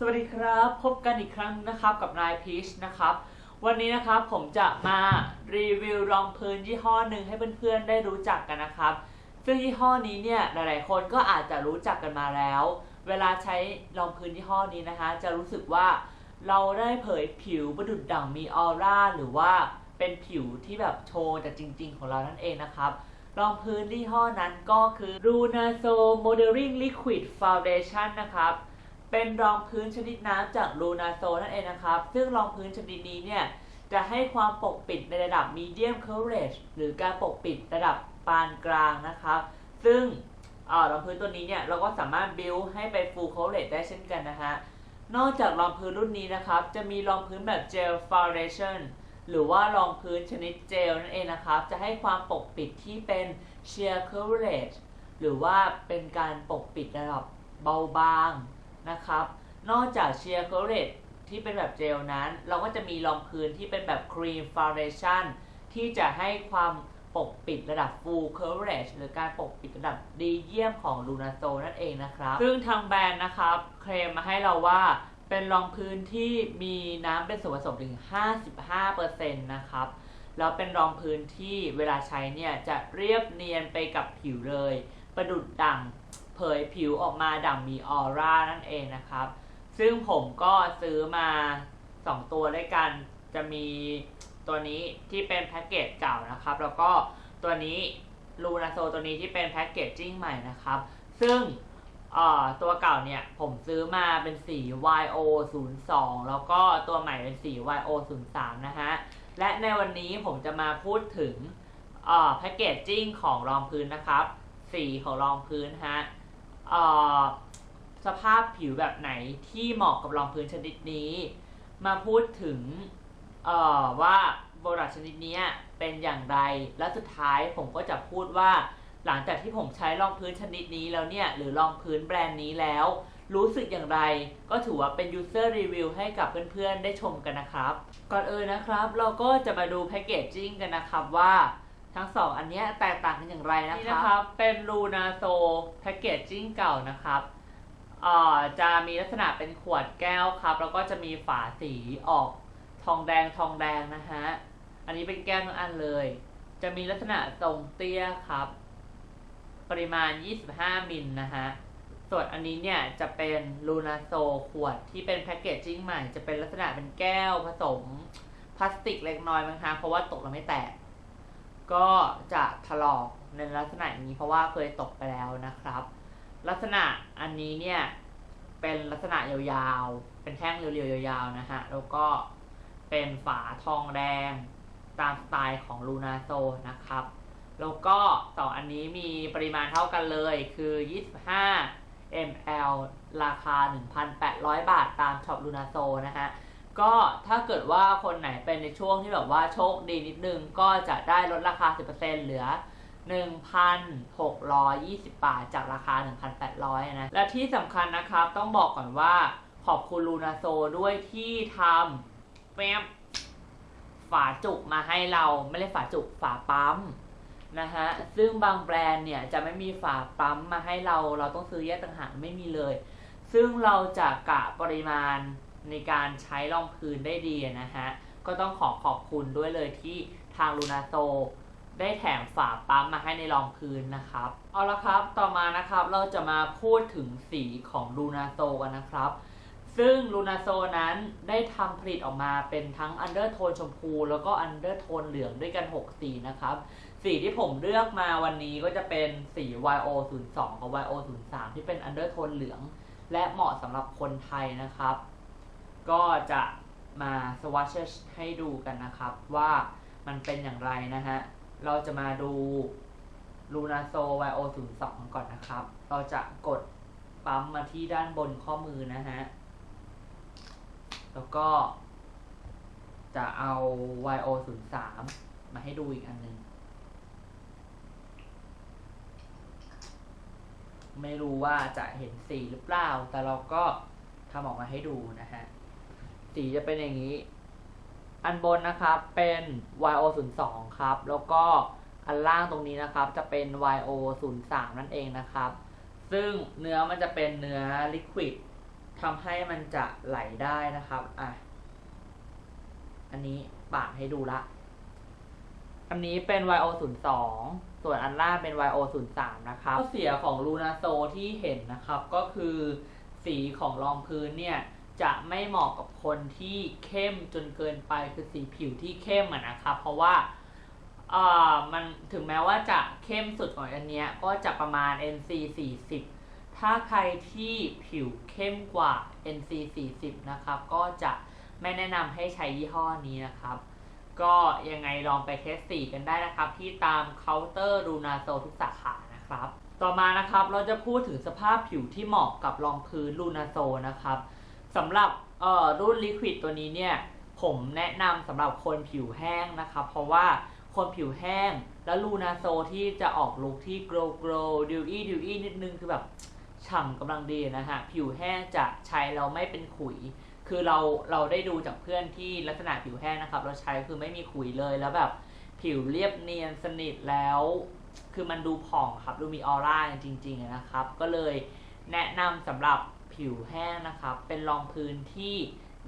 สวัสดีครับ พบกันอีกครั้งนะครับกับนายพีชนะครับ วันนี้นะครับผมจะมารีวิวรองพื้นยี่ห้อหนึ่งให้เพื่อนๆได้รู้จักกันนะครับ ซึ่งยี่ห้อนี้เนี่ยหลายๆคนก็อาจจะรู้จักกันมาแล้ว เวลาใช้รองพื้นยี่ห้อนี้นะคะ จะรู้สึกว่าเราได้เผยผิวประดุดดั่งมีออร่าหรือว่าเป็นผิวที่แบบโชว์จากจริง ๆ ของเรานั่นเองนะครับรองพื้นยี่ห้อนั้นก็คือ Lunaso Modeling Liquid Foundation นะครับ เป็นรองพื้นชนิดน้ำจาก Lunaso นั่นเองนะครับ ซึ่งรองพื้นชนิดนี้เนี่ยจะให้ความปกปิดในระดับ medium coverage หรือการปกปิดระดับปานกลางนะครับ ซึ่งเออรองพื้นตัวนี้เนี่ยเราก็สามารถ build ให้ไป full coverage ได้เช่นกันนะฮะ นอกจากรองพื้นรุ่นนี้นะครับ จะมีรองพื้นแบบ gel foundation หรือว่ารองพื้นชนิดเจลนั่นเองนะครับ จะให้ความปกปิดที่เป็น sheer coverage หรือว่าเป็นการปกปิดระดับเบาบาง นะครับ นอกจาก sheer coverage ที่เป็นแบบเจลนั้น เราก็จะมีรองพื้นที่เป็นแบบ cream foundation ที่จะให้ความปกปิดระดับ full coverage หรือการปกปิดระดับดีเยี่ยมของ Lunaso นั่นเองนะครับ ซึ่งทางแบรนด์นะครับ เคลมมาให้เราว่าเป็นรองพื้นที่มีน้ำเป็นส่วนผสมถึง 55%นะครับ แล้วเป็นรองพื้นที่เวลาใช้เนี่ย จะเรียบเนียนไปกับผิวเลย ประดุดดั่ง เผยผิวออกมาดั่งมีออร่านั่นเองนะครับ ซึ่งผมก็ซื้อมา 2 ตัวด้วยกัน จะมีตัวนี้ที่เป็นแพ็กเกจเก่านะครับ แล้วก็ตัวนี้ลูนาโซตัวนี้ที่เป็นแพ็กเกจจิ้งใหม่นะครับ ซึ่งตัวเก่าเนี่ยผมซื้อมาเป็นสี YO 0 2แล้วก็ตัวใหม่เป็นสี YO 0 3นะฮะ และในวันนี้ผมจะมาพูดถึงแพ็กเกจจิ้งของรองพื้นนะครับ สีของรองพื้นฮะ สภาพผิวแบบไหนที่เหมาะกับรองพื้นชนิดนี้ มาพูดถึงว่าโปรดักชนิดนี้เป็นอย่างไร และสุดท้ายผมก็จะพูดว่าหลังจากที่ผมใช้รองพื้นชนิดนี้แล้วเนี่ย หรือรองพื้นแบรนด์นี้แล้ว รู้สึกอย่างไร ก็ถือว่าเป็น user review ให้กับเพื่อนๆ ได้ชมกันนะครับ ก่อนอื่นนะครับ เราก็จะมาดูแพคเกจจิ้งกันนะครับว่า ทั้งสองอันเนี้ยแตกต่างกันอย่างไรนะครับนี่นะครับ เป็น Luna So แพคเกจจิ้งเก่านะครับจะมีลักษณะเป็นขวดแก้วครับ แล้วก็จะมีฝาสีออกทองแดงทองแดงนะฮะ อันนี้เป็นแก้วทั้งอันเลย จะมีลักษณะทรงเตี้ยครับ ปริมาณ 25 มิลนะฮะ ส่วนอันนี้เนี่ยจะเป็นลูนาโซขวดที่เป็นแพคเกจจิ้งใหม่ จะเป็นลักษณะเป็นแก้วผสมพลาสติกเล็กน้อยมั้งคะเพราะว่าตกแล้วไม่แตก ก็จะถลอกในลักษณะนี้เพราะว่าเคยตกไปแล้วนะครับ ลักษณะอันนี้เนี่ยเป็นลักษณะยาวๆ เป็นแท่งเรียวๆ ยาวๆ นะฮะ แล้วก็เป็นฝาทองแดงตามสไตล์ของลูนาโซนะครับ แล้วก็สองอันนี้มีปริมาณเท่ากันเลยคือ 25 ml ราคา 1,800 บาทตามช็อปลูนาโซนะฮะ ก็ถ้าเกิดว่าคนไหนเป็นในช่วงที่แบบว่าโชคดีนิดนึง ก็จะได้ลดราคา 10%เหลือ 1,620 บาท จากราคา 1,800 นะ และที่สำคัญนะครับ ต้องบอกก่อนว่าขอบคุณลูนาโซด้วยที่ทำแป๊บฝาจุกมาให้เราไม่ได้ฝาจุกฝาปั๊มนะฮะซึ่งบางแบรนด์เนี่ยจะไม่มีฝาปั๊มมาให้เรา เราต้องซื้อแยกต่างหากไม่มีเลย ซึ่งเราจะกะปริมาณ ในการใช้รองพื้นได้ดีนะฮะ ก็ต้องขอขอบคุณด้วยเลยที่ทางลูนาโซได้แถมฝาปั๊มมาให้ในรองพื้นนะครับ เอาละครับ ต่อมานะครับเราจะมาพูดถึงสีของลูนาโซกันนะครับ ซึ่งลูนาโซนั้นได้ทำผลิตออกมาเป็นทั้งอันเดอร์โทนชมพู แล้วก็อันเดอร์โทนเหลืองด้วยกัน 6 สีนะครับ สีที่ผมเลือกมาวันนี้ก็จะเป็นสี YO 0 2 กับ YO 0 3 ที่เป็นอันเดอร์โทนเหลือง และเหมาะสำหรับคนไทยนะครับ ก็จะมาสว a ชให้ดูกันนะครับว่ามันเป็นอย่างไรนะฮะ เราจะมาดู Lunaso YO 0 2ก่อนนะครับ เราจะกดปั๊มมาที่ด้านบนข้อมือนะฮะ แล้วก็จะเอา YO 0 3มาให้ดูอีกอันหนึงไม่รู้ว่าจะเห็นสีหรือเปล่า แต่เราก็ทำออกมาให้ดูนะฮะ สีจะเป็นอย่างนี้ อันบนนะครับเป็น YO 0 2ครับ แล้วก็อันล่างตรงนี้นะครับจะเป็น YO 0 3นั่นเองนะครับ ซึ่งเนื้อมันจะเป็นเนื้อลิควิดทำให้มันจะไหลได้นะครับ อะ อันนี้ปาดให้ดูละ อันนี้เป็น YO 0 2ส่วนอันล่างเป็น YO 0 3นะครับข้อเสียของลูนาโซที่เห็นนะครับ ก็คือสีของรองพื้นเนี่ย จะไม่เหมาะกับคนที่เข้มจนเกินไปคือสีผิวที่เข้มอะนะครับเพราะว่าอ่ามันถึงแม้ว่าจะเข้มสุดของอันเนี้ยก็จะประมาณ NC 40ถ้าใครที่ผิวเข้มกว่า NC 40นะครับก็จะไม่แนะนำให้ใช้ยี่ห้อนี้นะครับ ก็ยังไงลองไปเทสสีกันได้นะครับ ที่ตามเคาน์เตอร์รูนาโซทุกสาขานะครับ ต่อมานะครับเราจะพูดถึงสภาพผิวที่เหมาะกับรองพื้นรูนาโซนะครับ สำหรับเอ่อรุ่นลิควิดตัวนี้เนี่ย ผมแนะนำสำหรับคนผิวแห้งนะครับ เพราะว่าคนผิวแห้ง แล้วลูนาโซที่จะออกลุคที่ glow glow dewy dewy นิดนึงคือแบบฉ่ำกำลังดีนะฮะ ผิวแห้งจะใช้แล้วไม่เป็นขุย คือเราเราได้ดูจากเพื่อนที่ลักษณะผิวแห้งนะครับ เราใช้คือไม่มีขุยเลยแล้วแบบผิวเรียบเนียนสนิทแล้ว คือมันดูผ่องครับ ดูมีออร่าจริง ๆ นะครับ ก็เลยแนะนำสำหรับ ผิวแห้งนะครับ เป็นรองพื้นที่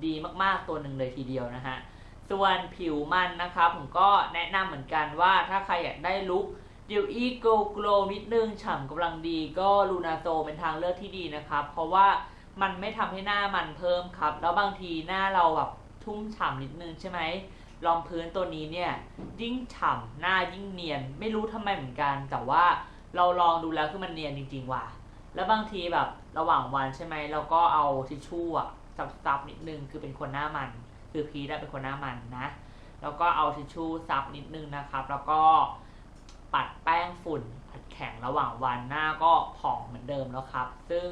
ดีมากๆตัวหนึ่งเลยทีเดียวนะฮะ ส่วนผิวมันนะครับ ผมก็แนะนำเหมือนกันว่าถ้าใครอยากได้ลุคดิวอีโกโกลนิดนึงฉ่ำกำลังดีก็ลูนาโซเป็นทางเลือกที่ดีนะครับ เพราะว่ามันไม่ทำให้หน้ามันเพิ่มครับ แล้วบางทีหน้าเราแบบทุ่มฉ่ำนิดนึงใช่ไหมรองพื้นตัวนี้เนี่ยยิ่งฉ่ำหน้ายิ่งเนียน ไม่รู้ทำไมเหมือนกัน แต่ว่าเราลองดูแล้วคือมันเนียนจริงๆว่ะ แล้วบางทีแบบระหว่างวันใช่ไหมเราก็เอาทิชชู่อะซับๆนิดนึงคือเป็นคนหน้ามัน คือพีได้เป็นคนหน้ามันนะ แล้วก็เอาทิชชู่ซับนิดนึงนะครับ แล้วก็ปัดแป้งฝุ่นปัดแข็งระหว่างวันหน้าก็ผ่องเหมือนเดิมแล้วครับ ซึ่ง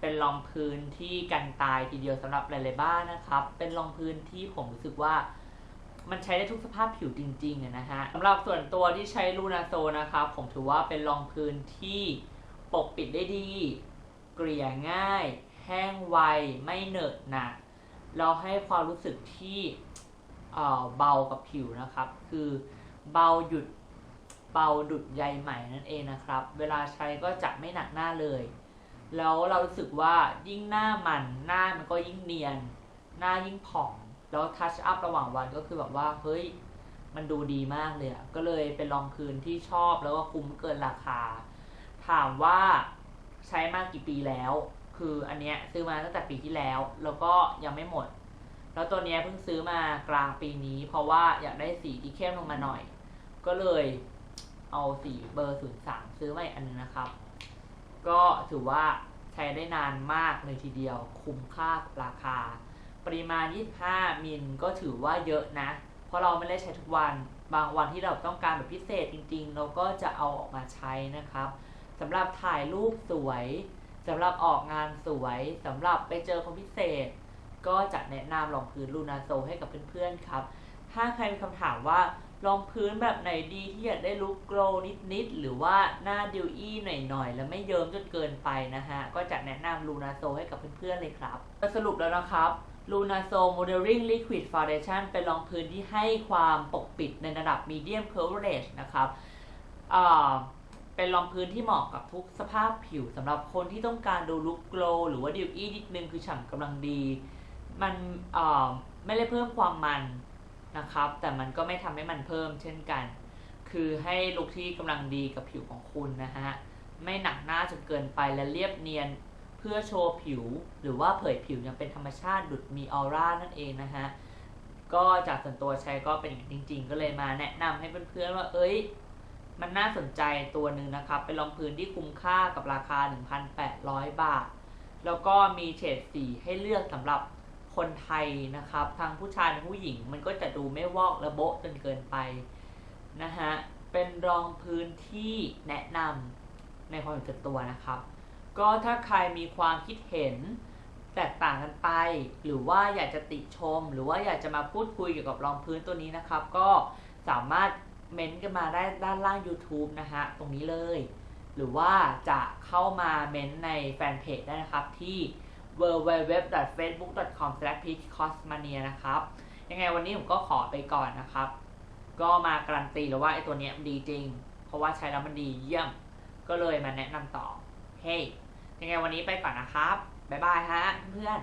เป็นรองพื้นที่กันตายทีเดียวสำหรับหลายๆบ้านนะครับ เป็นรองพื้นที่ผมรู้สึกว่ามันใช้ได้ทุกสภาพผิวจริงๆนะฮะสำหรับส่วนตัวที่ใช้ลูนาโซนะครับผมถือว่าเป็นรองพื้นที่ ปกปิดได้ดี เกลี่ยง่าย แห้งไว ไม่เหนอะหนะเราให้ความรู้สึกที่เบากับผิวนะครับ คือเบาหยุดเบาดุดใยไหม่นั่นเองนะครับ เวลาใช้ก็จะไม่หนักหน้าเลย แล้วเรารู้สึกว่ายิ่งหน้ามันหน้ามันก็ยิ่งเนียน หน้ายิ่งผ่อง แล้วทัชอัพระหว่างวันก็คือแบบว่าเฮ้ยมันดูดีมากเลยอะก็เลยเป็นรองพื้นที่ชอบแล้วก็คุ้มเกินราคา ถามว่าใช้มากี่ปีแล้ว คืออันเนี้ยซื้อมาตั้งแต่ปีที่แล้ว แล้วก็ยังไม่หมด แล้วตัวเนี้ยเพิ่งซื้อมากลางปีนี้ เพราะว่าอยากได้สีที่เข้มลงมาหน่อย ก็เลยเอาสีเบอร์03ซื้อมาอีกอันนึงนะครับ ก็ถือว่าใช้ได้นานมากเลยทีเดียว คุ้มค่าราคา ปริมาณ 25 มิลก็ถือว่าเยอะนะ เพราะเราไม่ได้ใช้ทุกวัน บางวันที่เราต้องการแบบพิเศษจริง ๆ เราก็จะเอาออกมาใช้นะครับ สำหรับถ่ายรูปสวยสำหรับออกงานสวยสำหรับไปเจอคนพิเศษ ก็จะแนะนำรองพื้นลูนาโซให้กับเพื่อนๆครับ ถ้าใครมีคำถามว่ารองพื้นแบบไหนดีที่อยากได้ลุคโกลนิดๆ หรือว่าหน้าดิวอี้หน่อยๆ แล้วไม่เยิ้มจนเกินไปนะฮะ ก็จะแนะนำลูนาโซให้กับเพื่อนๆ เลยครับสรุปแล้วนะครับลูนาโซ Modeling Liquid Foundation เป็นรองพื้นที่ให้ความปกปิดในระดับ Medium Coverage นะครับอ่า เป็นรองพื้นที่เหมาะกับทุกสภาพผิวสำหรับคนที่ต้องการดูลุคโกลว์หรือว่าดิวอี้นิดนึงคือฉ่ำกำลังดี มันเอ่อไม่ได้เพิ่มความมันนะครับ แต่มันก็ไม่ทำให้มันเพิ่มเช่นกัน คือให้ลุคที่กำลังดีกับผิวของคุณนะฮะ ไม่หนักหน้าจนเกินไปและเรียบเนียนเพื่อโชว์ผิว หรือว่าเผยผิวอย่างเป็นธรรมชาติดุดมีออร่านั่นเองนะฮะ ก็จากส่วนตัวใช้ก็เป็นอย่างจริง ๆ ก็เลยมาแนะนำให้เพื่อนๆว่าเอ้ย มันน่าสนใจตัวหนึ่งนะครับ เป็นรองพื้นที่คุ้มค่ากับราคา 1,800 บาท แล้วก็มีเฉดสีให้เลือกสำหรับคนไทยนะครับ ทั้งผู้ชายและผู้หญิง มันก็จะดูไม่วอกและโบะจนเกินไปนะฮะ เป็นรองพื้นที่แนะนำในความเห็นส่วนตัวนะครับ ก็ถ้าใครมีความคิดเห็นแตกต่างกันไป หรือว่าอยากจะติชม หรือว่าอยากจะมาพูดคุยเกี่ยวกับรองพื้นตัวนี้นะครับ ก็สามารถ เม้นต์กันมาได้ด้านล่าง YouTube นะฮะตรงนี้เลย หรือว่าจะเข้ามาเม้นต์ในแฟนเพจได้นะครับที่ www.facebook.com/peachcosmania นะครับ ยังไงวันนี้ผมก็ขอไปก่อนนะครับ ก็มาการันตีแล้วว่าไอ้ตัวนี้มันดีจริง เพราะว่าใช้แล้วมันดีเยี่ยม ก็เลยมาแนะนำต่อ เฮ้ hey, ยังไงวันนี้ไปก่อนนะครับ บ๊ายบายฮะเพื่อน